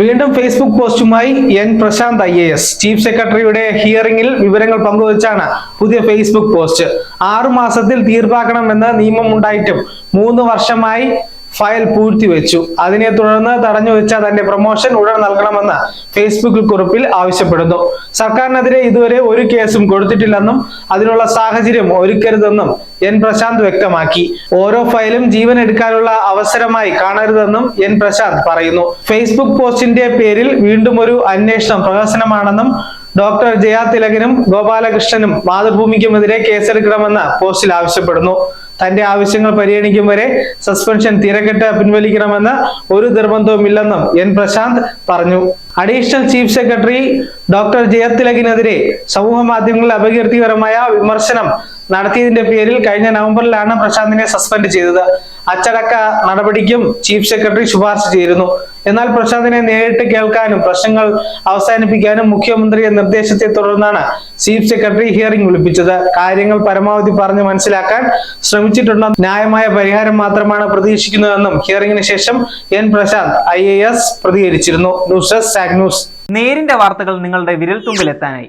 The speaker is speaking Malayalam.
വീണ്ടും Facebook പോസ്റ്റുമായി N Prashant I A S. Chief സെക്രട്ടറിയുടെ ഹിയറിംഗിൽ വിവരങ്ങൾ പങ്കുവച്ചാണ് പുതിയ ഫേസ്ബുക്ക് പോസ്റ്റ് ആറു മാസത്തിൽ തീർപ്പാക്കണമെന്ന് നിയമമുണ്ടായിട്ടും മൂന്ന് വർഷമായി ഫയൽ പൂഴ്ത്തിവെച്ചു അതിനെ തുടർന്ന് തടഞ്ഞു വെച്ച തന്റെ പ്രൊമോഷൻ ഉടൻ നൽകണമെന്ന് ഫേസ്ബുക്ക് കുറിപ്പിൽ ആവശ്യപ്പെടുന്നു. സർക്കാരിനെതിരെ ഇതുവരെ ഒരു കേസും കൊടുത്തിട്ടില്ലെന്നും അതിനുള്ള സാഹചര്യം ഒരുക്കരുതെന്നും എൻ പ്രശാന്ത് വ്യക്തമാക്കി. ഓരോ ഫയലും ജീവൻ എടുക്കാനുള്ള അവസരമായി കാണരുതെന്നും എൻ പ്രശാന്ത് പറയുന്നു. ഫേസ്ബുക്ക് പോസ്റ്റിന്റെ പേരിൽ വീണ്ടും ഒരു അന്വേഷണം പ്രഹസനമാണെന്നും ഡോക്ടർ ജയാ തിലകനും ഗോപാലകൃഷ്ണനും മാതൃഭൂമിക്കുമെതിരെ കേസെടുക്കണമെന്ന് പോസ്റ്റിൽ ആവശ്യപ്പെടുന്നു. തന്റെ ആവശ്യങ്ങൾ പരിഗണിക്കും വരെ സസ്പെൻഷൻ തിരക്കെട്ട് പിൻവലിക്കണമെന്ന് ഒരു നിർബന്ധവുമില്ലെന്നും എൻ പ്രശാന്ത് പറഞ്ഞു. അഡീഷണൽ ചീഫ് സെക്രട്ടറി ഡോക്ടർ ജയത്തിലകിനെതിരെ സമൂഹ മാധ്യമങ്ങളിൽ അപകീർത്തികരമായ വിമർശനം നടത്തിയതിന്റെ പേരിൽ കഴിഞ്ഞ നവംബറിലാണ് പ്രശാന്തിനെ സസ്പെൻഡ് ചെയ്തത്. അച്ചടക്ക നടപടിക്കും ചീഫ് സെക്രട്ടറി ശുപാർശ ചെയ്തിരുന്നു. എന്നാൽ പ്രശാന്തിനെ നേരിട്ട് കേൾക്കാനും പ്രശ്നങ്ങൾ അവസാനിപ്പിക്കാനും മുഖ്യമന്ത്രിയെ നിർദ്ദേശത്തെ തുടർന്നാണ് ചീഫ് സെക്രട്ടറി ഹിയറിംഗ് വിളിപ്പിച്ചത്. കാര്യങ്ങൾ പരമാവധി പറഞ്ഞ് മനസ്സിലാക്കാൻ ശ്രമിച്ചിട്ടുണ്ട്? ന്യായമായ പരിഹാരം മാത്രമാണ് പ്രതീക്ഷിക്കുന്നതെന്നും ഹിയറിംഗിന് ശേഷം എൻ പ്രശാന്ത് ഐ പ്രതികരിച്ചിരുന്നു. News desk Sak news. നേരിന്റെ വാർത്തകൾ നിങ്ങളുടെ വിരൽത്തുമ്പിൽ എത്താനായി